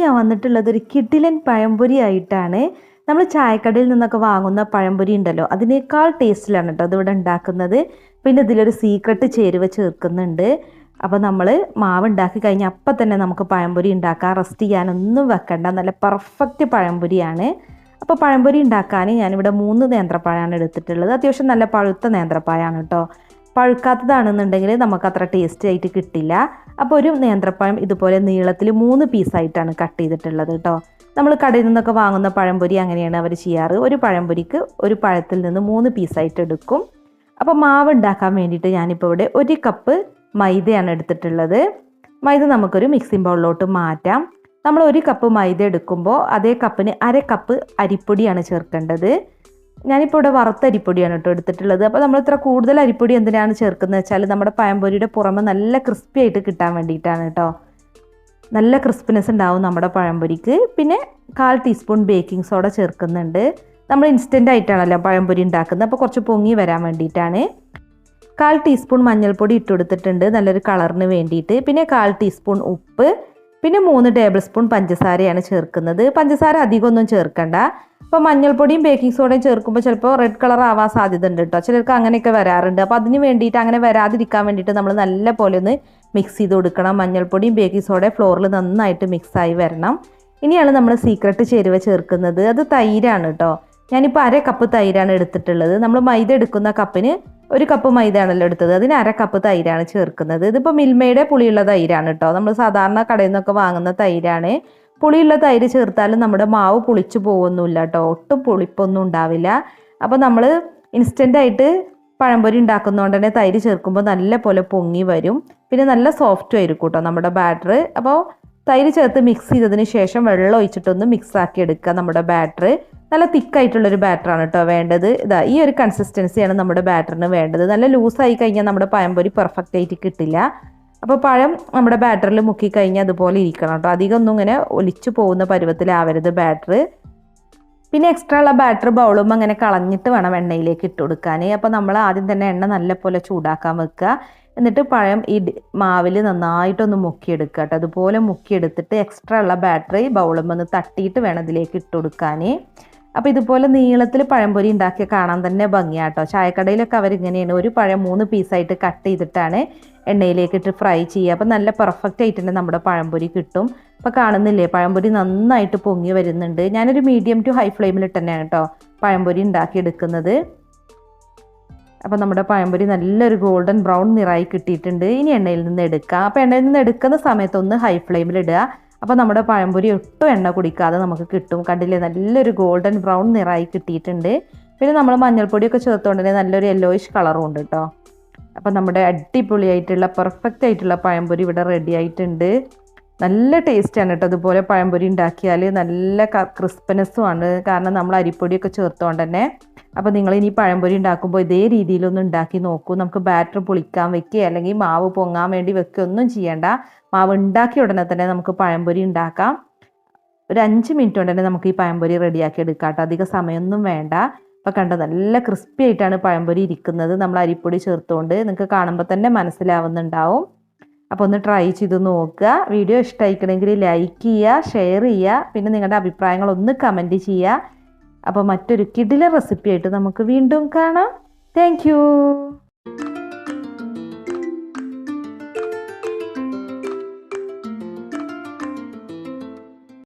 ഞാൻ വന്നിട്ടുള്ളത് ഒരു കിട്ടിലൻ പഴംപൊരി ആയിട്ടാണ് നമ്മൾ ചായക്കടയിൽ നിന്നൊക്കെ വാങ്ങുന്ന പഴംപൊരി ഉണ്ടല്ലോ അതിനേക്കാൾ ടേസ്റ്റിലാണ് കേട്ടോ അതിവിടെ ഉണ്ടാക്കുന്നത്. പിന്നെ ഇതിലൊരു സീക്രട്ട് ചേരുവ ചേർക്കുന്നുണ്ട്. അപ്പോൾ നമ്മൾ മാവ് ഉണ്ടാക്കി കഴിഞ്ഞാൽ അപ്പം തന്നെ നമുക്ക് പഴംപൊരി ഉണ്ടാക്കാം റെസ്റ്റ് ചെയ്യാനൊന്നും വെക്കണ്ട. നല്ല പെർഫെക്റ്റ് പഴംപൊരിയാണ്. അപ്പോൾ പഴംപൊരി ഉണ്ടാക്കാൻ ഞാനിവിടെ മൂന്ന് നേന്ത്രപ്പഴമാണ് എടുത്തിട്ടുള്ളത്. അത്യാവശ്യം നല്ല പഴുത്ത നേന്ത്രപ്പഴമാണ് കേട്ടോ. പഴുക്കാത്തതാണെന്നുണ്ടെങ്കിൽ നമുക്ക് അത്ര ടേസ്റ്റ് ആയിട്ട് കിട്ടില്ല. അപ്പോൾ ഒരു നേന്ത്രപ്പഴം ഇതുപോലെ നീളത്തിൽ മൂന്ന് പീസായിട്ടാണ് കട്ട് ചെയ്തിട്ടുള്ളത് കേട്ടോ. നമ്മൾ കടയിൽ നിന്നൊക്കെ വാങ്ങുന്ന പഴംപൊരി അങ്ങനെയാണ് അവർ ചെയ്യാറ്. ഒരു പഴംപൊരിക്ക് ഒരു പഴത്തിൽ നിന്ന് മൂന്ന് പീസായിട്ട് എടുക്കും. അപ്പോൾ മാവ് ഉണ്ടാക്കാൻ വേണ്ടിയിട്ട് ഞാനിപ്പോൾ ഇവിടെ ഒരു കപ്പ് മൈദയാണ് എടുത്തിട്ടുള്ളത്. മൈദ നമുക്കൊരു മിക്സിംഗ് ബൗളിലോട്ട് മാറ്റാം. നമ്മൾ ഒരു കപ്പ് മൈദ എടുക്കുമ്പോൾ അതേ കപ്പിന് അര കപ്പ് അരിപ്പൊടിയാണ് ചേർക്കേണ്ടത്. ഞാനിപ്പോൾ ഇവിടെ വറുത്ത അരിപ്പൊടിയാണ് കേട്ടോ എടുത്തിട്ടുള്ളത്. അപ്പോൾ നമ്മൾ ഇത്ര കൂടുതൽ അരിപ്പൊടി എന്തിനാണ് ചേർക്കുന്നത് വെച്ചാൽ നമ്മുടെ പഴംപൊരിയുടെ പുറമെ നല്ല ക്രിസ്പി ആയിട്ട് കിട്ടാൻ വേണ്ടിയിട്ടാണ് കേട്ടോ. നല്ല ക്രിസ്പിനെസ് ഉണ്ടാവും നമ്മുടെ പഴംപൊരിക്ക്. പിന്നെ കാൽ ടീസ്പൂൺ ബേക്കിംഗ് സോഡ ചേർക്കുന്നുണ്ട്. നമ്മൾ ഇൻസ്റ്റന്റ് ആയിട്ടാണല്ലോ പഴംപൊരി ഉണ്ടാക്കുന്നത്. അപ്പോൾ കുറച്ച് പൊങ്ങി വരാൻ വേണ്ടിയിട്ടാണ്. കാൽ ടീസ്പൂൺ മഞ്ഞൾപ്പൊടി ഇട്ട് കൊടുത്തിട്ടുണ്ട്. നല്ലൊരു കളറിന് വേണ്ടിയിട്ട്. പിന്നെ കാൽ ടീസ്പൂൺ ഉപ്പ്. പിന്നെ മൂന്ന് ടേബിൾ സ്പൂൺ പഞ്ചസാരയാണ് ചേർക്കുന്നത്. പഞ്ചസാര അധികമൊന്നും ചേർക്കണ്ട. അപ്പോൾ മഞ്ഞൾപ്പൊടിയും ബേക്കിംഗ് സോഡയും ചേർക്കുമ്പോൾ ചിലപ്പോൾ റെഡ് കളർ ആവാൻ സാധ്യത ഉണ്ട് കേട്ടോ ചിലർക്ക് അങ്ങനെയൊക്കെ വരാറുണ്ട്. അപ്പോൾ അതിന് വേണ്ടിയിട്ട് അങ്ങനെ വരാതിരിക്കാൻ വേണ്ടിയിട്ട് നമ്മൾ നല്ല പോലെ ഒന്ന് മിക്സ് ചെയ്ത് കൊടുക്കണം. മഞ്ഞൾപ്പൊടിയും ബേക്കിംഗ് സോഡയും ഫ്ലോറിൽ നന്നായിട്ട് മിക്സായി വരണം. ഇനിയാണ് നമ്മൾ സീക്രട്ട് ചേരുവ ചേർക്കുന്നത്. അത് തൈരാണ് കേട്ടോ ഞാനിപ്പോൾ അര കപ്പ് തൈരാണ് എടുത്തിട്ടുള്ളത്. നമ്മൾ മൈദ എടുക്കുന്ന കപ്പിന് ഒരു കപ്പ് മൈദയാണല്ലോ എടുത്തത്. അതിന് അര കപ്പ് തൈരാണ് ചേർക്കുന്നത്. ഇതിപ്പോൾ മിൽമയുടെ പുളിയുള്ള തൈരാണ് കേട്ടോ നമ്മൾ സാധാരണ കടയിൽ നിന്നൊക്കെ വാങ്ങുന്ന തൈരാണ്. പുളിയുള്ള തൈര് ചേർത്താലും നമ്മുടെ മാവ് പുളിച്ചു പോകുന്നില്ല കേട്ടോ ഒട്ടും പുളിപ്പൊന്നും ഉണ്ടാവില്ല. അപ്പോൾ നമ്മൾ ഇൻസ്റ്റന്റ് ആയിട്ട് പഴംപൊരി ഉണ്ടാക്കുന്നതുകൊണ്ട് തന്നെ തൈര് ചേർക്കുമ്പോൾ നല്ല പോലെ പൊങ്ങി വരും. പിന്നെ നല്ല സോഫ്റ്റ് ആയിരിക്കും കേട്ടോ നമ്മുടെ ബാറ്റർ അപ്പോൾ തൈര് ചേർത്ത് മിക്സ് ചെയ്തതിന് ശേഷം വെള്ളം ഒഴിച്ചിട്ടൊന്ന് മിക്സ് ആക്കി എടുക്കുക നമ്മുടെ ബാറ്റർ നല്ല തിക്കായിട്ടുള്ളൊരു ബാറ്ററാണ് കേട്ടോ വേണ്ടത്. ഇതാ ഈ ഒരു കൺസിസ്റ്റൻസിയാണ് നമ്മുടെ ബാറ്ററിന് വേണ്ടത്. നല്ല ലൂസായി കഴിഞ്ഞാൽ നമ്മുടെ പഴംപൊരി പെർഫെക്റ്റ് ആയിട്ട് കിട്ടില്ല. അപ്പോൾ പഴം നമ്മുടെ ബാറ്ററിൽ മുക്കി കഴിഞ്ഞാൽ അതുപോലെ ഇരിക്കണം കേട്ടോ. അധികം ഒന്നും ഇങ്ങനെ ഒലിച്ചു പോകുന്ന പരുവത്തിലാവരുത് ബാറ്റർ പിന്നെ എക്സ്ട്രാ ഉള്ള ബാറ്റർ ബൗളും അങ്ങനെ കളഞ്ഞിട്ട് വേണം എണ്ണയിലേക്ക് ഇട്ട് കൊടുക്കാൻ അപ്പോൾ നമ്മൾ ആദ്യം തന്നെ എണ്ണ നല്ലപോലെ ചൂടാക്കാൻ വെക്കുക. എന്നിട്ട് പഴം ഈ മാവിൽ നന്നായിട്ടൊന്ന് മുക്കിയെടുക്കുക കേട്ടോ. അതുപോലെ മുക്കിയെടുത്തിട്ട് എക്സ്ട്രാ ഉള്ള ബാറ്ററി ബൗളും ഒന്ന് തട്ടിയിട്ട് വേണം ഇതിലേക്ക് ഇട്ട് കൊടുക്കാൻ അപ്പോൾ ഇതുപോലെ നീളത്തിൽ പഴംപൊരി ഉണ്ടാക്കിയ കാണാൻ തന്നെ ഭംഗിയാട്ടോ. ചായക്കടയിലൊക്കെ അവരിങ്ങനെയാണ്. ഒരു പഴം മൂന്ന് പീസായിട്ട് കട്ട് ചെയ്തിട്ടാണ് എണ്ണയിലേക്ക് ഇട്ട് ഫ്രൈ ചെയ്യുക. അപ്പോൾ നല്ല പെർഫെക്റ്റ് ആയിട്ട് തന്നെ നമ്മുടെ പഴംപൊരി കിട്ടും. അപ്പോൾ കാണുന്നില്ലേ? പഴംപൊരി നന്നായിട്ട് പൊങ്ങി വരുന്നുണ്ട്. ഞാനൊരു മീഡിയം ടു ഹൈ ഫ്ലെയിമിൽ തന്നെയാണ് കേട്ടോ പഴംപൊരി ഉണ്ടാക്കിയെടുക്കുന്നത്. അപ്പോൾ നമ്മുടെ പഴംപൊരി നല്ലൊരു ഗോൾഡൻ ബ്രൗൺ നിറായി കിട്ടിയിട്ടുണ്ട്. ഇനി എണ്ണയിൽ നിന്ന് എടുക്കുക അപ്പോൾ എണ്ണയിൽ നിന്ന് എടുക്കുന്ന സമയത്ത് ഒന്ന് ഹൈ ഫ്ലെയിമിൽ ഇടുക. അപ്പോൾ നമ്മുടെ പഴംപൊരി ഒട്ടും എണ്ണ കുടിക്കാതെ നമുക്ക് കിട്ടും. കണ്ടില്ലേ? നല്ലൊരു ഗോൾഡൻ ബ്രൗൺ നിറായി കിട്ടിയിട്ടുണ്ട്. പിന്നെ നമ്മൾ മഞ്ഞൾപ്പൊടിയൊക്കെ ചേർത്തുകൊണ്ട് നല്ലൊരു യെല്ലോയിഷ് കളറും ഉണ്ട് കേട്ടോ അപ്പോൾ നമ്മുടെ അടിപൊളിയായിട്ടുള്ള പെർഫെക്റ്റ് ആയിട്ടുള്ള പഴംപൊരി ഇവിടെ റെഡി ആയിട്ടുണ്ട്. നല്ല ടേസ്റ്റാണ് കേട്ടോ അതുപോലെ പഴംപൊരി ഉണ്ടാക്കിയാൽ നല്ല ക്രിസ്പനെസ്സും ആണ്. കാരണം നമ്മൾ അരിപ്പൊടിയൊക്കെ ചേർത്തുകൊണ്ട് തന്നെ അപ്പോൾ നിങ്ങൾ ഇനി പഴംപൊരി ഉണ്ടാക്കുമ്പോൾ ഇതേ രീതിയിലൊന്ന് ഉണ്ടാക്കി നോക്കൂ. നമുക്ക് ബാറ്റർ പൊളിക്കാൻ വെക്കുക അല്ലെങ്കിൽ മാവ് പൊങ്ങാൻ വേണ്ടി വെക്കുക ഒന്നും ചെയ്യേണ്ട. മാവ് ഉണ്ടാക്കിയ ഉടനെ തന്നെ നമുക്ക് പഴംപൊരി ഉണ്ടാക്കാം. ഒരു അഞ്ച് മിനിറ്റ് കൊണ്ട് തന്നെ നമുക്ക് ഈ പഴംപൊരി റെഡിയാക്കി എടുക്കാം കേട്ടോ. അധികം സമയമൊന്നും വേണ്ട. അപ്പോൾ കണ്ടോ നല്ല ക്രിസ്പി ആയിട്ടാണ് പഴംപൊരി ഇരിക്കുന്നത്. നമ്മൾ അരിപ്പൊടി ചേർത്തുകൊണ്ട് നിങ്ങൾക്ക് കാണുമ്പോൾ തന്നെ മനസ്സിലാവുന്നുണ്ടാവും. അപ്പോൾ ഒന്ന് ട്രൈ ചെയ്ത് നോക്കുക. വീഡിയോ ഇഷ്ടമായിക്കണമെങ്കിൽ ലൈക്ക് ചെയ്യുക ഷെയർ ചെയ്യുക. പിന്നെ നിങ്ങളുടെ അഭിപ്രായങ്ങൾ ഒന്ന് കമന്റ് ചെയ്യുക. അപ്പോൾ മറ്റൊരു കിടില റെസിപ്പിയായിട്ട് നമുക്ക് വീണ്ടും കാണാം. താങ്ക്